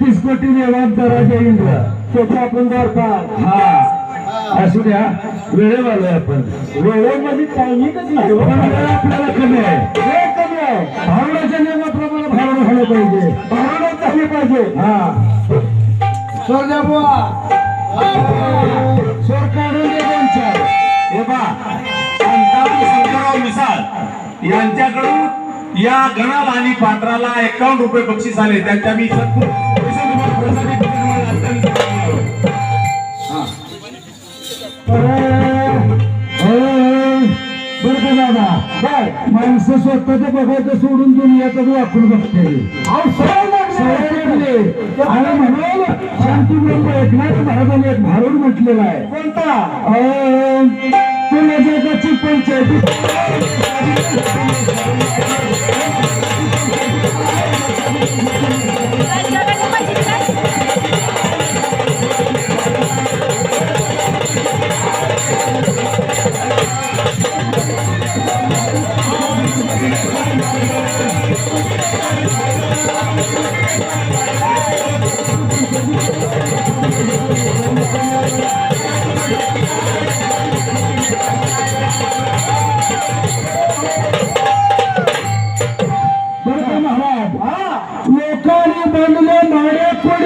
तेहतीस कोटी दराजा इंद्र त्याचा आपण दरबार हा. असू द्या वेळेवर आलोय आपण. वेळेमध्ये टायमिंगच नाही आपल्याला कमी आहे. वेळ कमी आहे. भावनाच्या नियमाप्रमाणे भावना झालं पाहिजे. भावना झाली पाहिजे. हा. सोन्या बुवा स्वर काढून दे त्यांच्या हे पहा शांताबाई शंकरराव मिसाळ यांच्याकडून या गणाल आणि पात्राला एकावन्न रुपये बक्षीस आले त्यांच्या मी सत्पूर माणसं स्वतःच बघायचं सोडून दुनियाचं वाकून बघते आणि म्हणून शांती ब्रह्म एकनाथ महाराजांनी एक भारूड म्हटलेला आहे कोणता अं, तुला जगाची पंचायती लोकांनी बांधले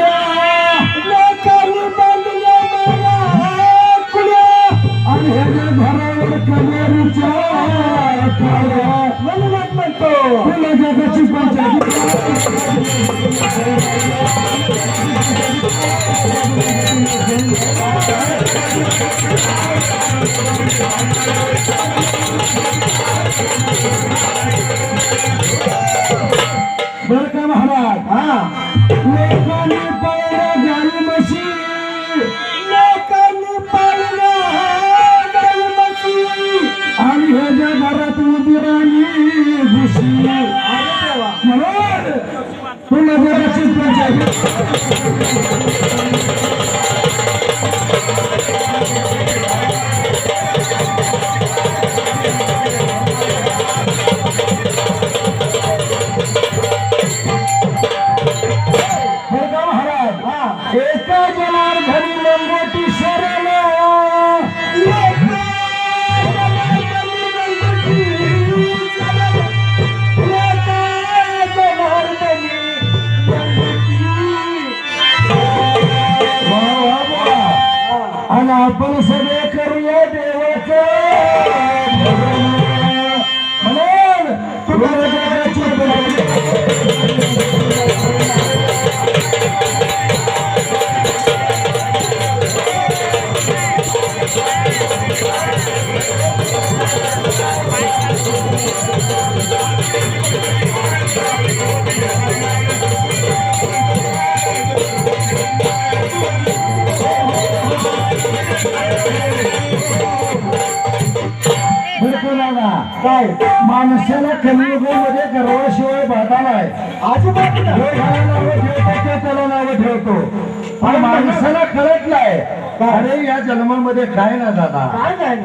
काय? माणसाला कलियुगामध्ये गर्वाशिवाय बाधालाय आजूबाजूला ह्याला नावं ठेवतो ते त्याला नावं ठेवतो. पण माणसाला कळत नाही अरे या जन्मामध्ये काय ना दादा? काय म्हणून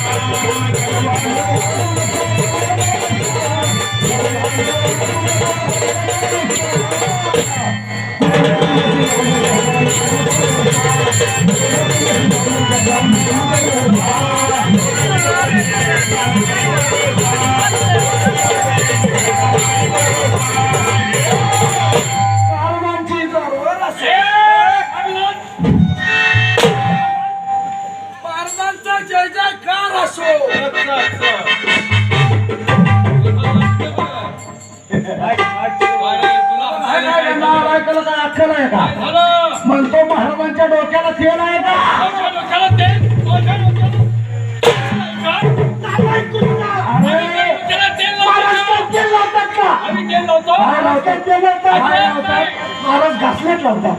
काय लावतात? तेल लावतात. काय लावतात? महाराज घासलेट लावतात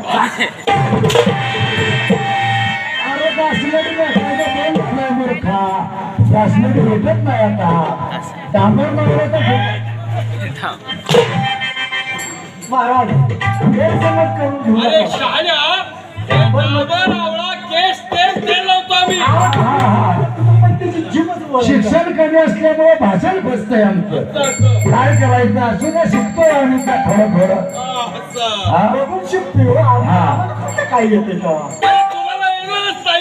अरे घासलेट भेटायचं बंद झालंय मूर्खा घासलेट भेटत नाही आता डांबर मारलं तर महाराज गैरसमज करून घेऊ अरे नका. शहाण्या ते डाबर आवळा केस तेच तेल लावतो आम्ही हा हा. शिक्षण कमी असल्यामुळे भाषण फसतंय आमचं. काय करायचं द्या शिकतोय आम्ही का थोडं थोडं. हा? बघून शिकतोय हो. काय येते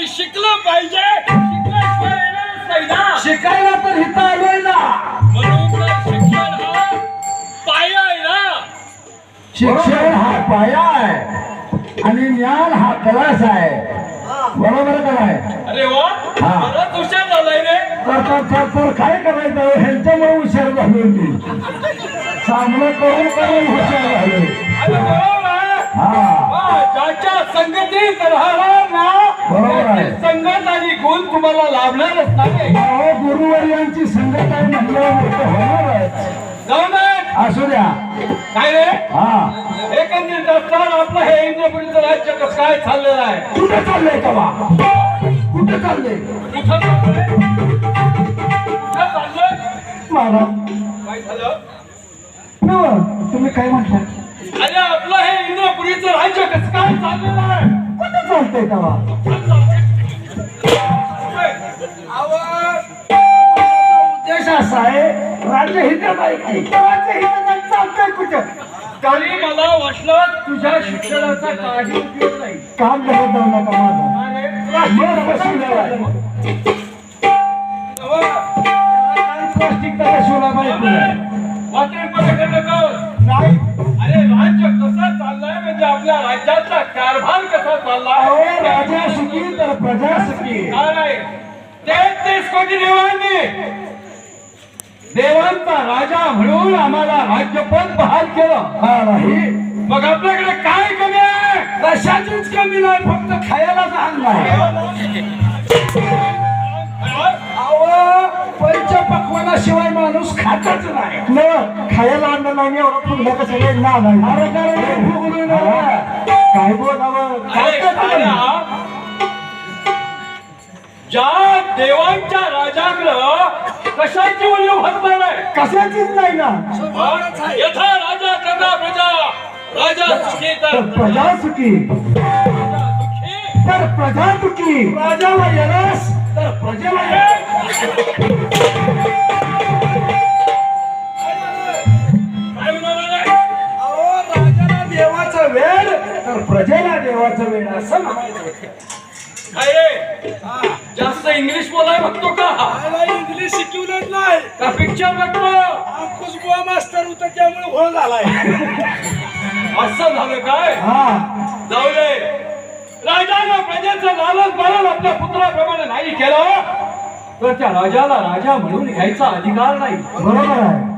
शिकलं पाहिजे. शिकायला तर इथं आलोय ना. शिक्षण हा पाया आहे ना. शिक्षण हा पाया आहे. आणि ज्ञान हा कलास आहे. बरोबर का नाही? अरे वा. हा. बरंच हुशार झालाय रे तर तर तर तर काय करायचं हो? ह्यांच्यामुळे हुशार झालो मी. चांगलं करून करून हुशार झालो आहे ज्याच्या संगतीत राहणार ना आहे. संगत आणि गुण तुम्हाला लाभणारच नाही. अहो गुरुवर्यांची संगत आहे म्हटल्यावर होणारच. जाऊ नये असू द्या. काय रे? हा. एकंदरीत असताना आपलं हे इंद्रपुरीचं राज्य कसं काय चाललेलं आहे? कुठे चाललंय तवा कुठे चाललंय कुठं चाललंय? कुठं चाललंय? महाराज काय झालं? तुम्ही काय म्हटलं अरे आपलं हे इंद्रपुरीचं राज्य कसं काय चाललेलं आहे? कुठं चालतंय तेव्हा? उद्देश असा आहे राज्य हित नाही काही तेव्हाचं इथं काय चालतंय कुठं? तरी मला वाटलं तुझ्या शिक्षणाचा काही उपयोग नाही. काम करत जाऊ नका माझं अरे प्लास्टिक बसवलं आहे. प्लास्टिक तर अरे राज्य कसं चाललंय म्हणजे आपल्या राज्याचा कारभार कसा चाललाय अहो राजा सुखी तर प्रजा सुखी काय नाही तेहतीस कोटी देवांनी देवांचा राजा म्हणून आम्हाला राज्यपद बहाल केलं हा नाही मग आपल्याकडे काय कमी आहे? कशाचीच कमी नाही फक्त खायला चांगला आहे अहो पंचपक्वानाशिवाय माणूस खातच नाही. न खायला अन्न नाही एवढं फुगलं कसं काय ना नाही. अरे कारण फुगली नाही. काय बोलावं ज्या देवांच्या राजाकडं कशाची उणीव भरणार आहे? कशाचीच नाही ना. यथा राजा तथा प्रजा. राजा सुखी तर प्रजा सुखी तर प्रजा सुखी राजाला येणास तर प्रजेला ये. काय म्हणाला रे? अहो राजाला देवाचा वेळ तर प्रजेला देवाचा वेळ असं म्हणायचं. जास्त इंग्लिश बोलाय बघतो का? इंग्लिश शिकवलंच नाही. का पिक्चर बघतो? खुशबुवा मास्तर होता त्यामुळे घोळ झालाय. असं झालं काय? हा. जाऊ दे राजानं प्रजेचं लालन पालन आपल्या पुत्राप्रमाणे नाही केलं. तर त्या राजाला राजा म्हणून घ्यायचा अधिकार नाही. बरोबर आहे.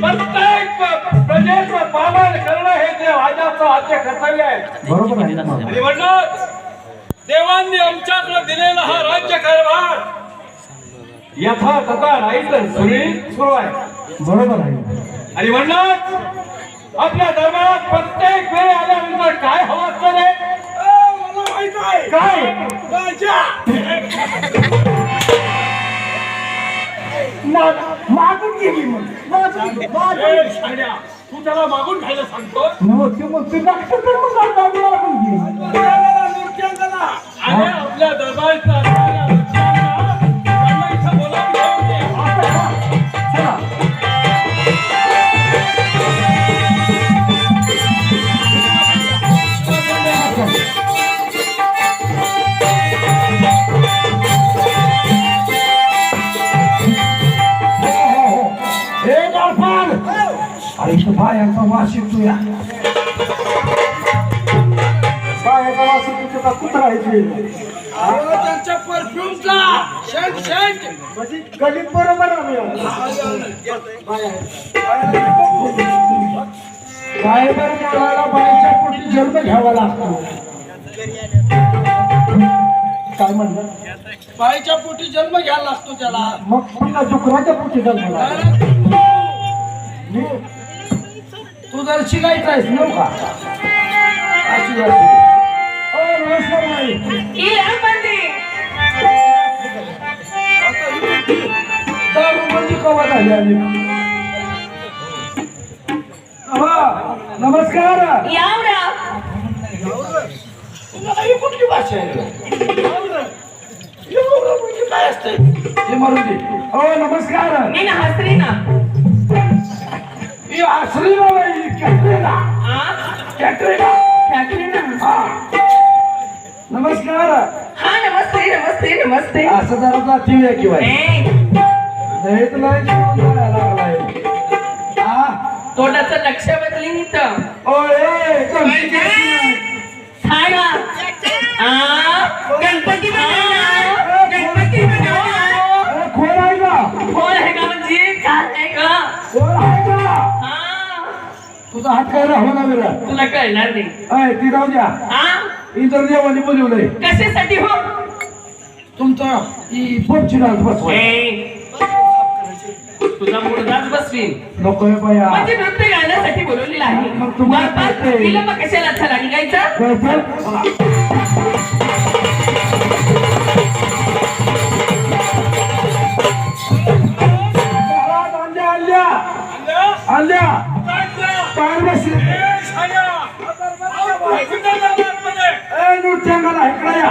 प्रत्येक प्रजेचं पालन करणं हे ते राजाचं आद्य कर्तव्य आहे. बरोबर आहे. आणि म्हणूनच देवांनी आमच्याकडे दिलेला हा राज्य कारभार यथा तथा नाही तर सुरू आहे. बरोबर आहे. आणि म्हणूनच आपल्या दरबारात प्रत्येक वेळ आल्यानंतर काय हवं असतं रे मला माहीत आहे. काय? मागून गेली मग तू त्याला मागून खायला सांगतो नव्हती मग ते डॉक्टर तर मग मागून गेली. आपल्या दरबारात बाईच्या पोटी जन्म घ्यायला लागतो त्याला. मग पुन्हा डुकराच्या पुढे झाला तू जर शिकायचं आहेस नव का? अशी असू. ओ, नमस्कार. दारू म्हणजे कवा झाली आली? हा, नमस्कार. ही कुठली भाषा आहे? म्हणजे काय हे हो नमस्कार. मी ना हसरी ना. ही आसरी ना बाई, कॅटरीना? कॅटरीना. हा. नमस्कार. हा नमस्ते नमस्ते नमस्ते. असं जरा जाती आहे किंवा नाही तुला लागलाय. हा. तोंडाचं लक्ष बदली नीत ओय हात काय राहू ना तुला कळणार नाही. अय ती जाऊ द्या. हा इंद्रदेवाने बोलवलंय. कशासाठी हो? तुमचा ही पोटची डान्स बसवाय. ए, तुझा बसवीन. नको बाया. म्हणजे नृत्य गाण्यासाठी बोलवलेलं आहे. मग तुम्हाला कळतंय. कशाला चला निघायचं कळतं? महाराज, आल्या? आल्या. नृत्यांगाला इकडे या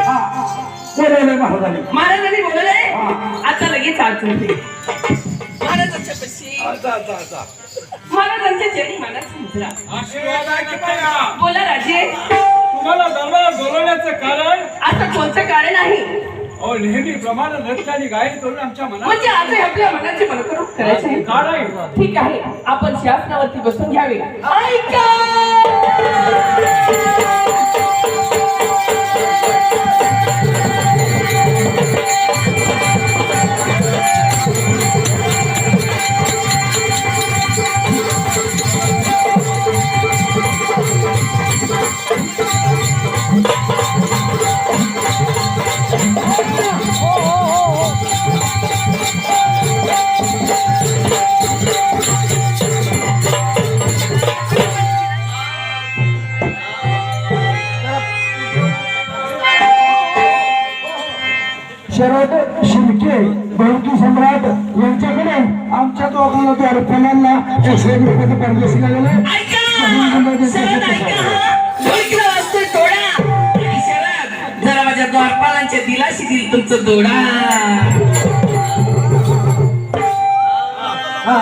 हा, हा. बोलवलंय महाराजांनी महाराजांनी बोलले आता लगेच आचरते महाराजांच्या पशी महाराजांच्या चरणी मनाची मुद्रा बोला राजे. तुम्हाला दरबारात बोलवण्याचं कारण? असं कोणतं कारण आहे? अहो नेहमीप्रमाणे नृत्य आणि गायन करून आमच्या मनात म्हणजे आज आपल्या मनाची मनकरूप करायचे आहे. ठीक आहे. आपण शासनावरती बसून घ्यावे. ऐका! सम्राट यांच्याकडे आमच्या दोघांना द्वारपालांना एकशे एक रुपयाचं परदेश जरा माझ्या द्वारपालांच्या दिलाशी दिल तुमचं दोडा हा.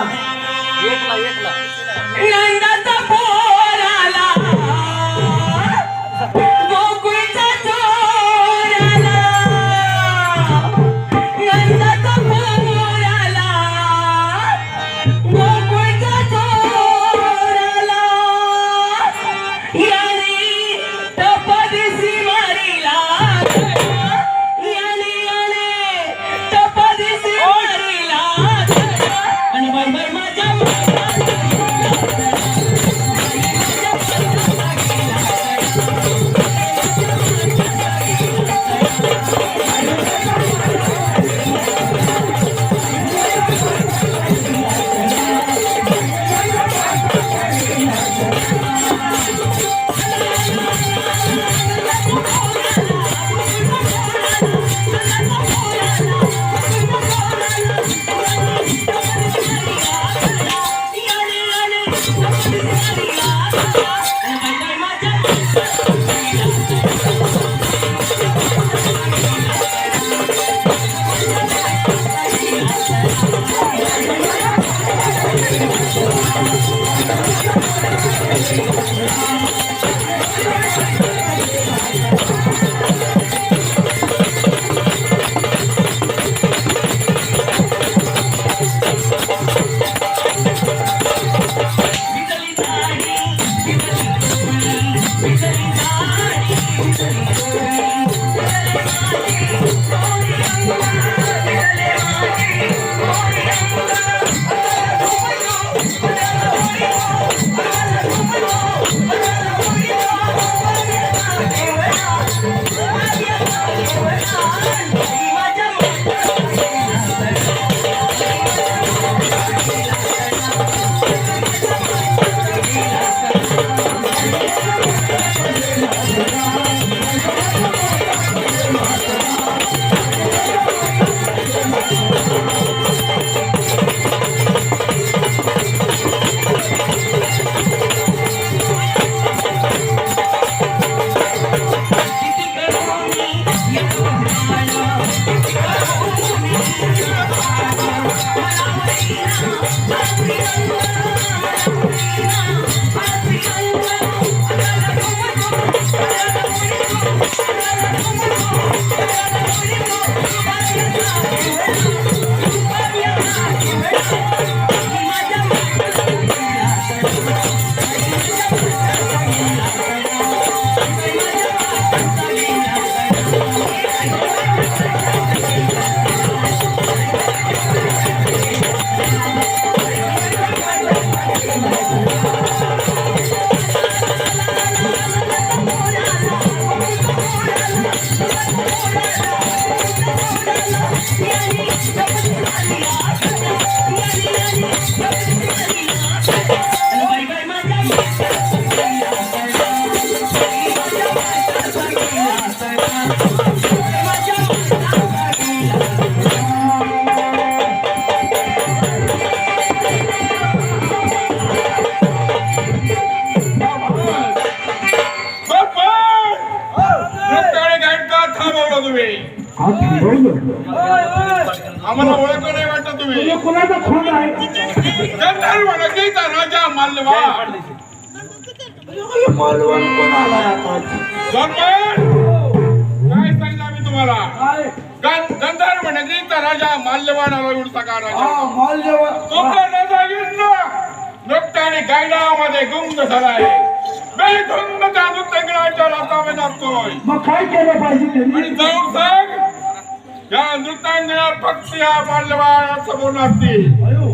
आम्हाला ओळख नाही वाटत तुम्ही. तुझ्या कुणाचा खून आहे? राजा माल्यवा मालवण कोण आलाय आता? जनमन काय सांगितलं आम्ही तुम्हाला? काय? गं- गंधर्व नगरीचा राजा माल्यवान आला उडता का राजा हा मालजेवा तुमचा राजा गिरला नुकता आणि गायनामध्ये गुंग झालाय. नृत्यगणाच्या रातामध्ये नाचतोय मग काय केलं पाहिजे आणि त्यांनी? जाऊन सांग या नृत्यांगणा फक्त या माल्यवान समोर नाचतील. अयो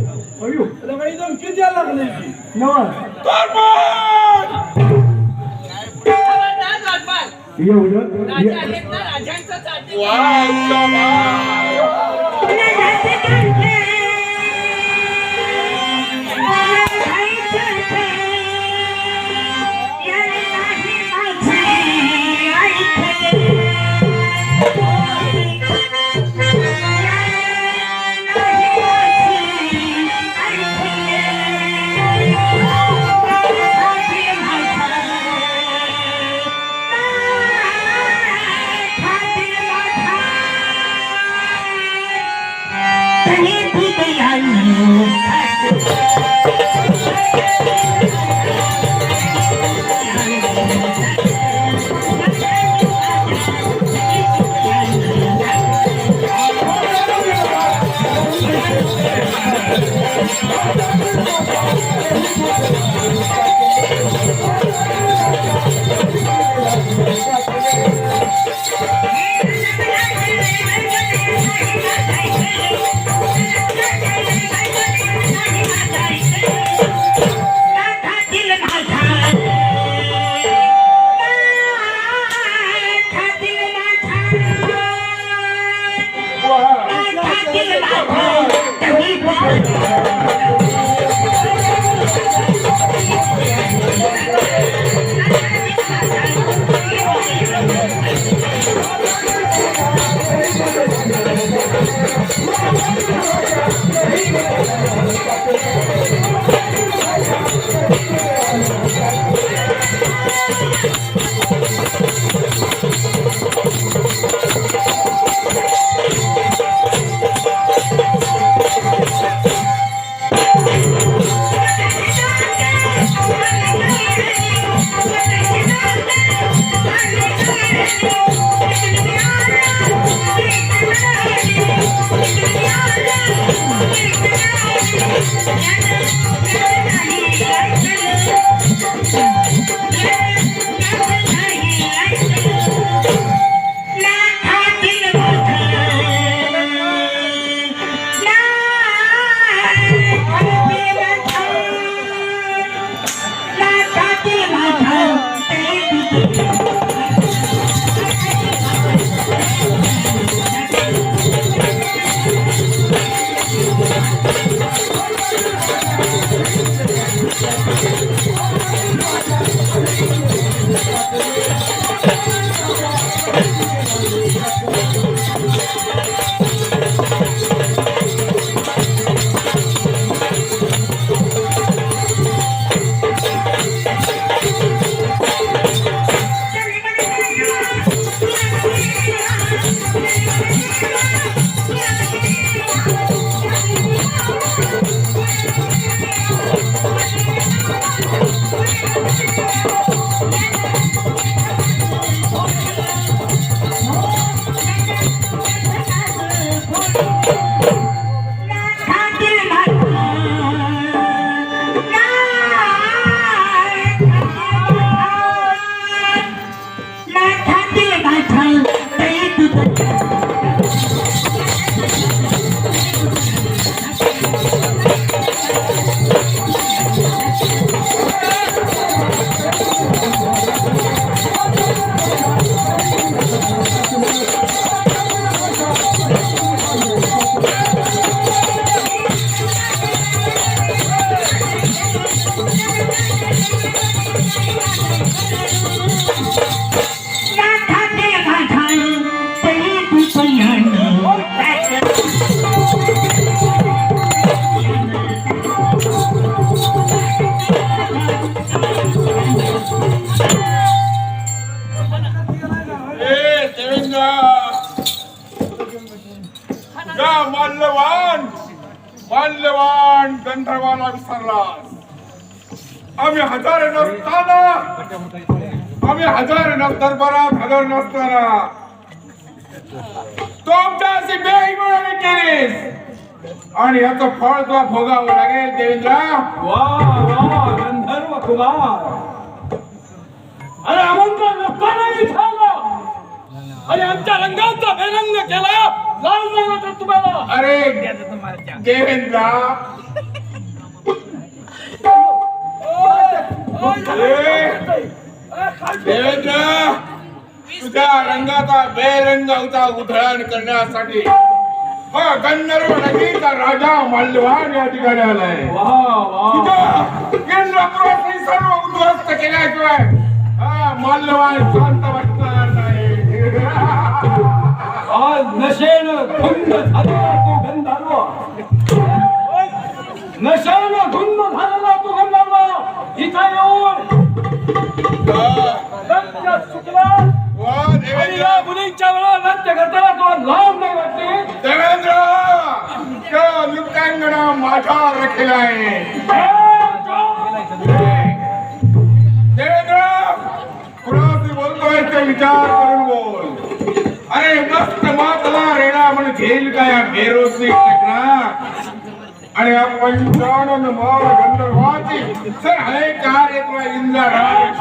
अयो द्यायला लागले. एवढं? या माल्यवान माल्यवान गंधर्वाला विसरला. आम्ही हजार नसताना आम्ही हजार नस दरबारात हजर नसताना. तो आमच्या अशी बेईमानी केलीस. आणि याचं फळ तुला भोगावं लागेल देवेंद्र. वा गंधर्व कुमार. अरे आमंत्रण नसताना विचारलं आणि आमच्या रंगाचा बेरंग केला. लाल वाटत तुम्हाला? अरे देवेंद्र. ए, देवेंद्र तुझ्या रंगाचा बेरंग होता उधळण करण्यासाठी. हा गंधर्व नगरीचा राजा माल्यवान या ठिकाणी आलाय. वा वा. धुंद झालेला तू गंधर्व नशेनं धुंद झालेला तू गंधर्व इथं येऊन नृत्य चुकला वा आणि देवेंद्र! या मुलींच्या वेळा नृत्य करताना तुला लाभ नाही वाटली देवेंद्र आहे. रेडा का या बेरोजनी चक्रा आणि या पंचानन माळ गंधर्वाची। सर हे कार्य तुला इंद्रा राज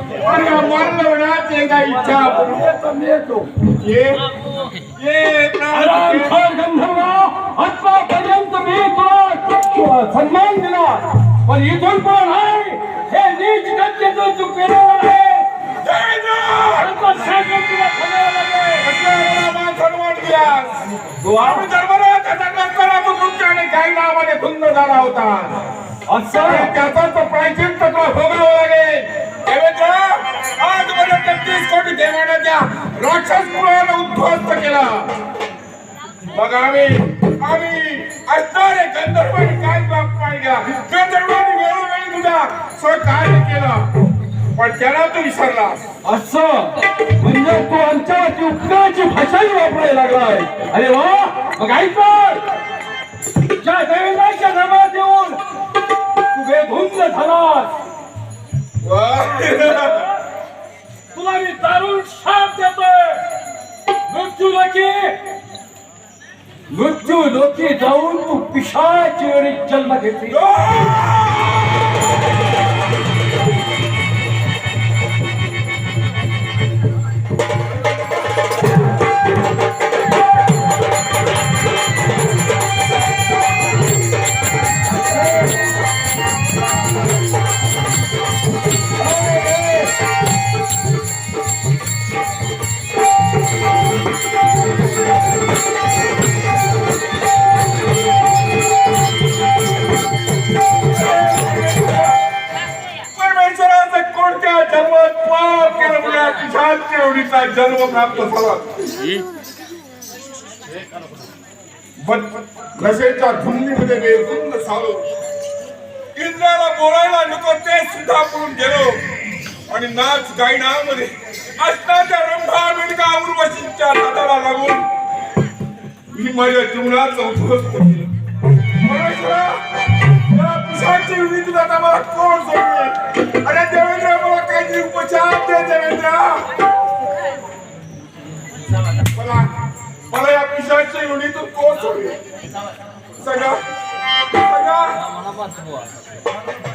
दे आणि मानवनाची एकदा इच्छा मग आम्ही आम्ही असणारे गंधर्वांनी काय बाप पाहिला गंधर्वांनी वेळोवेळी तुझा सहकार्य केलं. पण त्याला तू विसरलास असं? म्हणजे तू आमच्या उपकाराची भाषाही वापरायला लागलाय. अरे वा! मग ऐक. ज्या देवेंद्राच्या धर्मात येऊन तू बेधुंद झालास. तुला मी दारुण शाप देतोय. मृत्यू लोकी मृत्यू लोकी जाऊन तू पिशाची वेळी जन्म घेतली. नको ते सुद्धा आपण गेलो. आणि नाच गायनामध्ये असणाऱ्या रंभा मिणका उर्वशींच्या हाताला लागून मी माझ्या जीवनाचं उद्ध्वस्त केलं परमेश्वरा, या मला कोण सोडले अरे देवेंद्र मला काहीतरी उपचार दे देवेंद्र. मला मला या पिशाच्या युनीतून कोण सोडले सगळं सगळं.